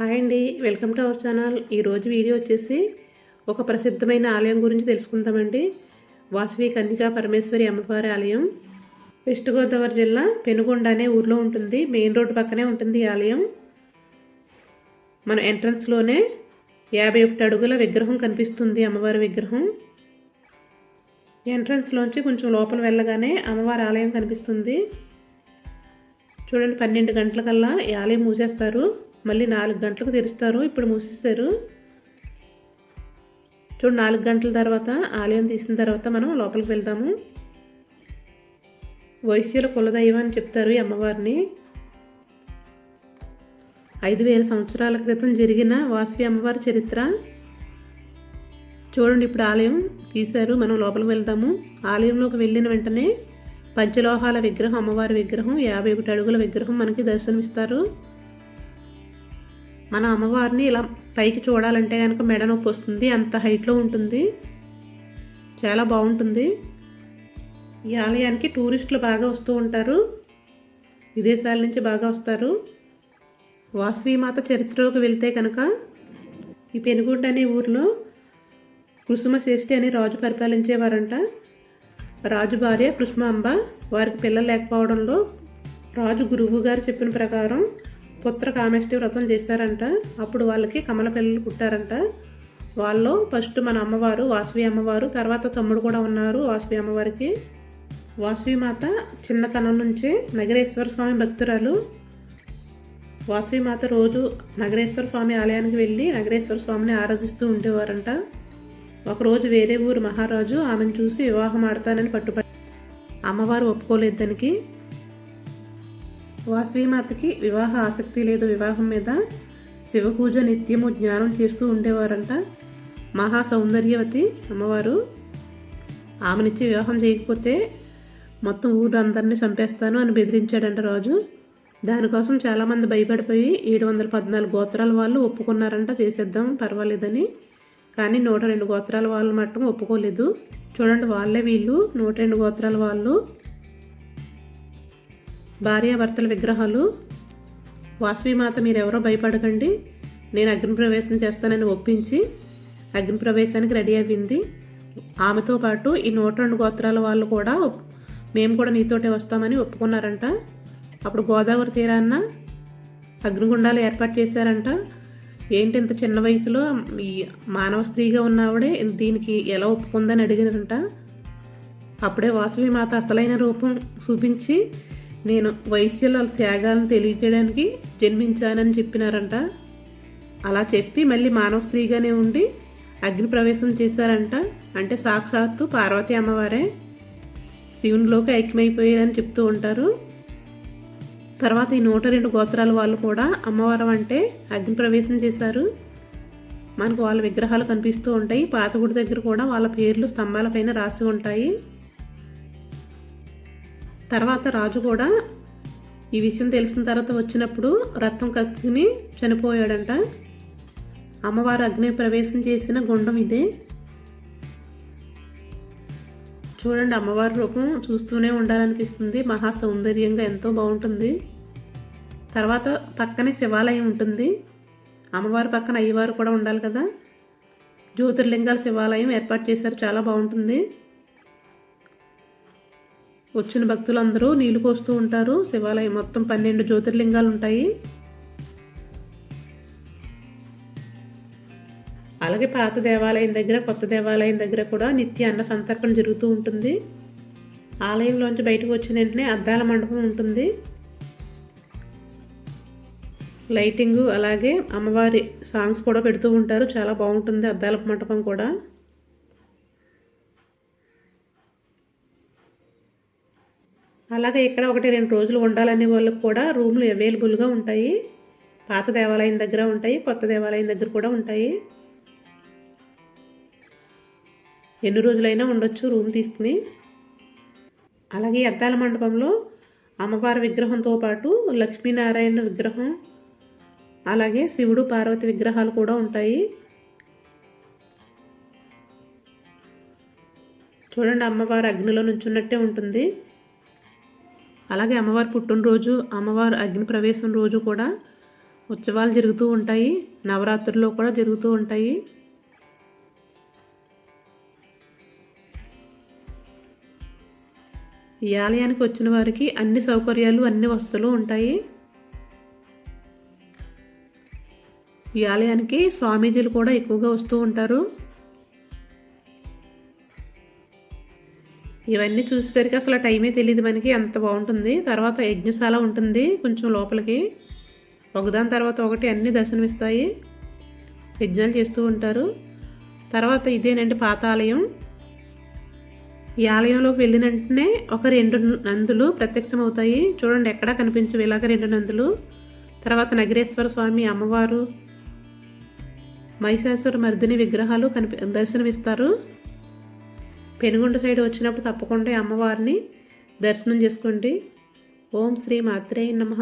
Hi అండి welcome to our channel. ఈరోజు video వచ్చేసి ఒక ప్రసిద్ధమైన ఆలయం గురించి తెలుసుకుందామండి. వాసవి కన్యకా పరమేశ్వరి అమ్మవారి ఆలయం. వెస్ట్ గోదావరి జిల్లా పెనుగొండ అనే ఊర్లో ఉంటుంది. మెయిన్ రోడ్డు పక్కనే ఉంటుంది ఈ ఆలయం. మన ఎంట్రన్స్లోనే యాభై ఒకటి అడుగుల విగ్రహం కనిపిస్తుంది అమ్మవారి విగ్రహం. ఎంట్రన్స్లోంచి కొంచెం లోపల వెళ్ళగానే అమ్మవారి ఆలయం కనిపిస్తుంది. చూడండి పన్నెండు గంటలకల్లా ఈ ఆలయం మూసేస్తారు. మళ్ళీ నాలుగు గంటలకు తెరుస్తారు. ఇప్పుడు మూసేస్తారు చూడు నాలుగు గంటల తర్వాత ఆలయం తీసిన తర్వాత మనం లోపలికి వెళ్తాము వైశ్యుల కులదైవం అని చెప్తారు ఈ అమ్మవారిని. ఐదు వేల సంవత్సరాల క్రితం జరిగిన వాసవి అమ్మవారి చరిత్ర. చూడండి ఇప్పుడు ఆలయం తీశారు. మనం లోపలికి వెళ్తాము ఆలయంలోకి వెళ్ళిన వెంటనే పంచలోహాల విగ్రహం అమ్మవారి విగ్రహం యాభై ఒకటి అడుగుల విగ్రహం మనకి దర్శనమిస్తారు. మన అమ్మవారిని ఇలా పైకి చూడాలంటే కనుక మెడ నొప్పి వస్తుంది అంత హైట్లో ఉంటుంది. చాలా బాగుంటుంది. ఈ ఆలయానికి టూరిస్టులు బాగా వస్తూ ఉంటారు. విదేశాల నుంచి బాగా వస్తారు. వాసవీమాత చరిత్రలోకి వెళ్తే కనుక ఈ పెనుగుడ్డ అనే ఊరిలో కుసుమశ్రేష్ఠి అనే రాజు పరిపాలించేవారంట. రాజు భార్య కృష్మాంబ వారికి పిల్లలు లేకపోవడంలో రాజు గురువు గారు చెప్పిన ప్రకారం పుత్ర కామేష్టి వ్రతం చేశారంట. అప్పుడు వాళ్ళకి కమల పిల్లలు పుట్టారంట. వాళ్ళు ఫస్ట్ మన అమ్మవారు వాసవి అమ్మవారు తర్వాత తమ్ముడు కూడా ఉన్నారు వాసవి అమ్మవారికి. వాసవి మాత చిన్నతనం నుంచే నగరేశ్వర స్వామి భక్తురాలు. వాసవి మాత రోజు నగరేశ్వర స్వామి ఆలయానికి వెళ్ళి నగరేశ్వర స్వామిని ఆరాధిస్తూ ఉండేవారంట. ఒకరోజు వేరే ఊరు మహారాజు ఆమెను చూసి వివాహం ఆడతానని పట్టుబడి అమ్మవారు ఒప్పుకోలేదు దానికి. వాసవీమాతకి వివాహ ఆసక్తి లేదు. వివాహం మీద శివపూజ నిత్యము జ్ఞానం చేస్తూ ఉండేవారంట మహా సౌందర్యవతి అమ్మవారు. ఆమెనిచ్చి వివాహం చేయకపోతే మొత్తం ఊరు అందరినీ చంపేస్తాను అని బెదిరించాడంట రాజు. దానికోసం చాలామంది భయపడిపోయి ఏడు వందల పద్నాలుగు గోత్రాల వాళ్ళు ఒప్పుకున్నారంట. చేసేద్దాం పర్వాలేదని. కానీ నూట రెండు గోత్రాల వాళ్ళు మట్టం ఒప్పుకోలేదు. చూడండి వాళ్ళే వీళ్ళు. నూట రెండు గోత్రాల వాళ్ళు భార్యాభర్తల విగ్రహాలు. వాసవిమాత మీరెవరో భయపడకండి. నేను అగ్నిప్రవేశం చేస్తానని ఒప్పించి అగ్నిప్రవేశానికి రెడీ అయ్యింది. ఆమెతో పాటు ఈ నూట రెండు గోత్రాల వాళ్ళు కూడా మేము కూడా నీతోటే వస్తామని ఒప్పుకున్నారంట. అప్పుడు గోదావరి తీరాన్న అగ్నిగుండాలు ఏర్పాటు చేశారంట. ఏంటి ఇంత చిన్న వయసులో ఈ మానవ స్త్రీగా ఉన్నవాడే దీనికి ఎలా ఒప్పుకుందని అడిగినారంట. అప్పుడే వాసవి మాత అసలైన రూపం చూపించి నేను వైశ్యుల త్యాగాలను తెలియజేయడానికి జన్మించానని చెప్పినారంట. అలా చెప్పి మళ్ళీ మానవ స్త్రీగానే ఉండి అగ్ని ప్రవేశం చేశారంట. అంటే సాక్షాత్తు పార్వతీ అమ్మవారే. శివునిలోకి ఐక్యమైపోయారని చెప్తూ ఉంటారు. తర్వాత ఈ నూట రెండు గోత్రాల వాళ్ళు కూడా అమ్మవారం అంటే అగ్ని ప్రవేశం చేశారు. మనకు వాళ్ళ విగ్రహాలు కనిపిస్తూ ఉంటాయి. పాత గుడి దగ్గర కూడా వాళ్ళ పేర్లు స్తంభాలపైన రాసి ఉంటాయి. తర్వాత రాజు కూడా ఈ విషయం తెలిసిన తర్వాత వచ్చినప్పుడు రక్తం కక్కుని చనిపోయాడంట. అమ్మవారు అగ్ని ప్రవేశం చేసిన గుండం ఇదే. చూడండి అమ్మవారి రూపం చూస్తూనే ఉండాలనిపిస్తుంది. మహా సౌందర్యంగా ఎంతో బాగుంటుంది. తర్వాత పక్కనే శివాలయం ఉంటుంది. అమ్మవారి పక్కన అయ్యవారు కూడా ఉండాలి కదా. జ్యోతిర్లింగాల శివాలయం ఏర్పాటు చేశారు. చాలా బాగుంటుంది. వచ్చిన భక్తులందరూ నీళ్ళు పోస్తూ ఉంటారు. శివాలయం మొత్తం పన్నెండు జ్యోతిర్లింగాలు ఉంటాయి. అలాగే పాత దేవాలయం దగ్గర కొత్త దేవాలయం దగ్గర కూడా నిత్య అన్న సంతర్పణ జరుగుతూ ఉంటుంది. ఆలయంలోంచి బయటకు వచ్చిన వెంటనే అద్దాల మండపం ఉంటుంది. లైటింగు అలాగే అమ్మవారి సాంగ్స్ కూడా పెడుతూ ఉంటారు. చాలా బాగుంటుంది అద్దాల మండపం కూడా. అలాగే ఇక్కడ ఒకటి రెండు రోజులు ఉండాలనే వాళ్ళకి కూడా రూమ్లు అవైలబుల్గా ఉంటాయి. పాత దేవాలయం దగ్గర ఉంటాయి కొత్త దేవాలయం దగ్గర కూడా ఉంటాయి. ఎన్ని రోజులైనా ఉండొచ్చు రూమ్ తీసుకుని. అలాగే అద్దాల మండపంలో అమ్మవారి విగ్రహంతో పాటు లక్ష్మీనారాయణ విగ్రహం అలాగే శివుడు పార్వతి విగ్రహాలు కూడా ఉంటాయి. చూడండి అమ్మవారు అగ్నిలో నుంచున్నట్టే ఉంటుంది. అలాగే అమ్మవారి పుట్టినరోజు అమ్మవారు అగ్ని ప్రవేశం రోజు కూడా ఉత్సవాలు జరుగుతూ ఉంటాయి. నవరాత్రుల్లో కూడా జరుగుతూ ఉంటాయి. ఈ ఆలయానికి వచ్చిన వారికి అన్ని సౌకర్యాలు అన్ని వసతులు ఉంటాయి. ఈ ఆలయానికి స్వామీజీలు కూడా ఎక్కువగా వస్తూ ఉంటారు. ఇవన్నీ చూసేసరికి అసలు టైమే తెలియదు మనకి అంత బాగుంటుంది. తర్వాత యజ్ఞశాల ఉంటుంది కొంచెం లోపలికి. ఒకదాని తర్వాత ఒకటి అన్ని దర్శనమిస్తాయి. యజ్ఞాలు చేస్తూ ఉంటారు. తర్వాత ఇదేనండి పాత ఆలయం ఈ ఆలయంలోకి వెళ్ళిన వెంటనే ఒక రెండు నందులు ప్రత్యక్షమవుతాయి. చూడండి ఎక్కడా కనిపించవు ఇలాగ రెండు నందులు. తర్వాత నగరేశ్వర స్వామి అమ్మవారు మహిషాసుర మర్దిని విగ్రహాలు కనిపి దర్శనమిస్తారు. పెనుగొండ సైడ్ వచ్చినప్పుడు తప్పకుండా అమ్మవారిని దర్శనం చేసుకోండి ఓం శ్రీ మాత్రే నమ.